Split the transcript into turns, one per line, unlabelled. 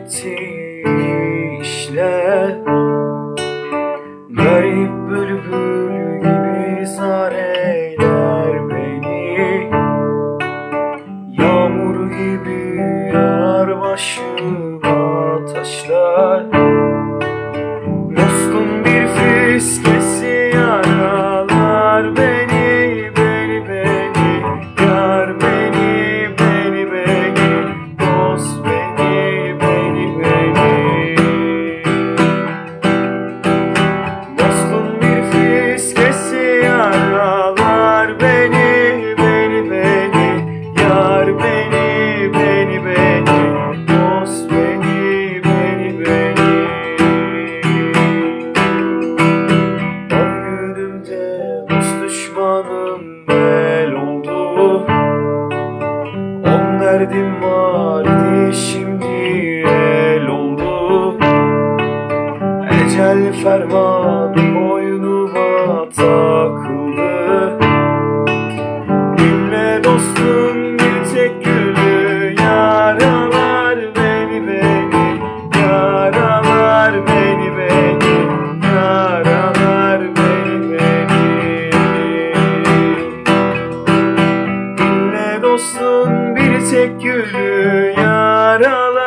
etti işler Garip bülbül gibi zar eyler beni Yağmur gibi yağar başıma taşlar canım el oldu. On derdim vardı şimdi el oldu. Ecel ferman boynuma takıldı. Dinle dostum Kesek gülü yaralı.